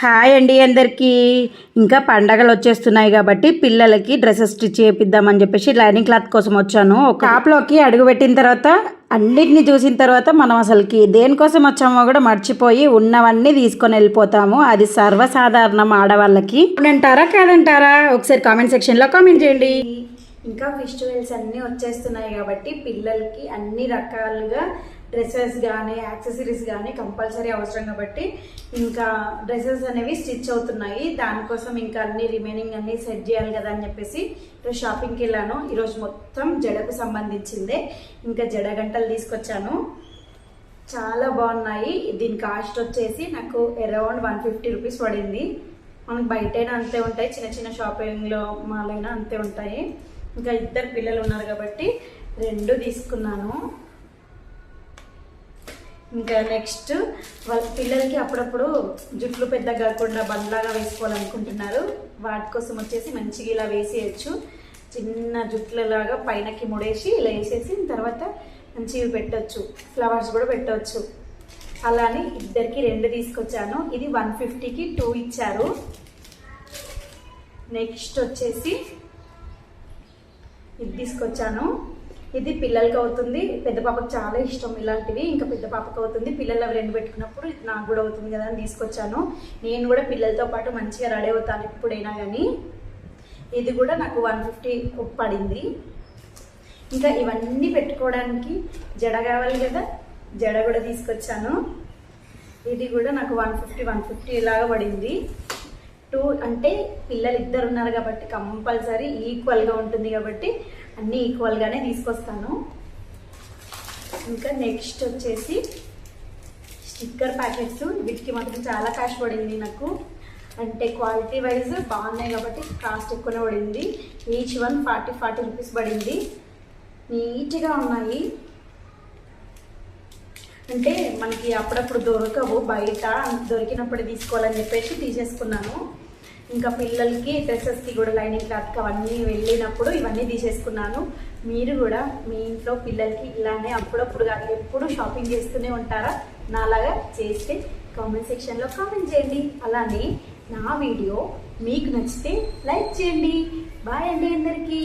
Hi అండి అందరికీ. ఇంకా పండగలు వచ్చేస్తున్నాయి కాబట్టి పిల్లలకి డ్రెస్సెస్ స్టిచ్ చేపిద్దామని చెప్పేసి లైనింగ్ క్లాత్ కోసం వచ్చాను. ఒక షాప్లోకి అడుగు పెట్టిన తర్వాత అన్నిటిని చూసిన తర్వాత మనం అసలుకి దేనికోసం వచ్చామో కూడా మర్చిపోయి ఉన్నవన్నీ తీసుకొని వెళ్ళిపోతాము. అది సర్వసాధారణం ఆడవాళ్ళకి. అంటారా కాదంటారా? ఒకసారి కామెంట్ సెక్షన్లో కామెంట్ చేయండి. ఇంకా ఫెస్టివల్స్ అన్నీ వచ్చేస్తున్నాయి కాబట్టి పిల్లలకి అన్ని రకాలుగా డ్రెస్సెస్ కానీ యాక్సెసరీస్ కానీ కంపల్సరీ అవసరం కాబట్టి ఇంకా డ్రెస్సెస్ అనేవి స్టిచ్ అవుతున్నాయి. దానికోసం ఇంకా అన్ని రిమైనింగ్ అన్ని సెట్ చేయాలి కదా అని చెప్పేసి ఈరోజు షాపింగ్కి వెళ్ళాను. ఈరోజు మొత్తం జడకు సంబంధించిందే. ఇంకా జడ గంటలు తీసుకొచ్చాను. చాలా బాగున్నాయి. దీని కాస్ట్ వచ్చేసి నాకు అరౌండ్ వన్ ఫిఫ్టీ రూపీస్ పడింది. మనకి బయటైనా అంతే ఉంటాయి. చిన్న చిన్న షాపింగ్లో మాలైనా అంతే ఉంటాయి. ఇంకా ఇద్దరు పిల్లలు ఉన్నారు కాబట్టి రెండు తీసుకున్నాను. ఇంకా నెక్స్ట్ వాళ్ళ పిల్లలకి అప్పుడప్పుడు జుట్లు పెద్ద కాకుండా బండ్లాగా వేసుకోవాలనుకుంటున్నారు. వాటి కోసం వచ్చేసి మంచిగా ఇలా వేసేయచ్చు. చిన్న జుట్లలాగా పైనకి ముడేసి ఇలా వేసేసి తర్వాత మంచిగా పెట్టచ్చు. ఫ్లవర్స్ కూడా పెట్టవచ్చు అలానే ఇద్దరికి రెండు తీసుకొచ్చాను. ఇది వన్ ఫిఫ్టీకి టూ ఇచ్చారు. నెక్స్ట్ వచ్చేసి ఇది తీసుకొచ్చాను. ఇది పిల్లలకి అవుతుంది. పెద్ద పాపకు చాలా ఇష్టం ఇలాంటివి. ఇంకా పెద్ద పాపకు అవుతుంది. పిల్లలు అవి రెండు పెట్టుకున్నప్పుడు ఇది నాకు కూడా అవుతుంది కదా అని తీసుకొచ్చాను. నేను కూడా పిల్లలతో పాటు మంచిగా రెడీ అవుతాను ఎప్పుడైనా కానీ. ఇది కూడా నాకు వన్ ఫిఫ్టీ పడింది. ఇంకా ఇవన్నీ పెట్టుకోవడానికి జడ కావాలి కదా. జడ కూడా తీసుకొచ్చాను. ఇది కూడా నాకు వన్ ఫిఫ్టీ వన్ ఫిఫ్టీ లాగా పడింది. టూ అంటే పిల్లలు ఇద్దరు ఉన్నారు కాబట్టి కంపల్సరీ ఈక్వల్గా ఉంటుంది కాబట్టి అన్నీ ఈక్వల్గానే తీసుకొస్తాను. ఇంకా నెక్స్ట్ వచ్చేసి స్టిక్కర్ ప్యాకెట్స్. వీటికి మాత్రం చాలా కాస్ట్ పడింది నాకు. అంటే క్వాలిటీ వైజ్ బాగున్నాయి కాబట్టి కాస్ట్ ఎక్కువనే పడింది. Each one forty forty rupees పడింది. నీట్గా ఉన్నాయి. అంటే మనకి అప్పుడప్పుడు దొరకవు బయట దొరికినప్పుడు తీసుకోవాలని చెప్పేసి తీసేసుకున్నాను. ఇంకా పిల్లలకి డ్రెస్సెస్కి కూడా లైనింగ్ క్లాత్కి అవన్నీ వెళ్ళినప్పుడు ఇవన్నీ తీసేసుకున్నాను. మీరు కూడా మీ ఇంట్లో పిల్లలకి ఇలానే అప్పుడప్పుడు కానీ ఎప్పుడు షాపింగ్ చేస్తూనే ఉంటారా? నాలాగా చేస్తే కామెంట్ సెక్షన్లో కామెంట్ చేయండి. అలానే నా వీడియో మీకు నచ్చితే లైక్ చేయండి. బాయ్ అండి అందరికీ.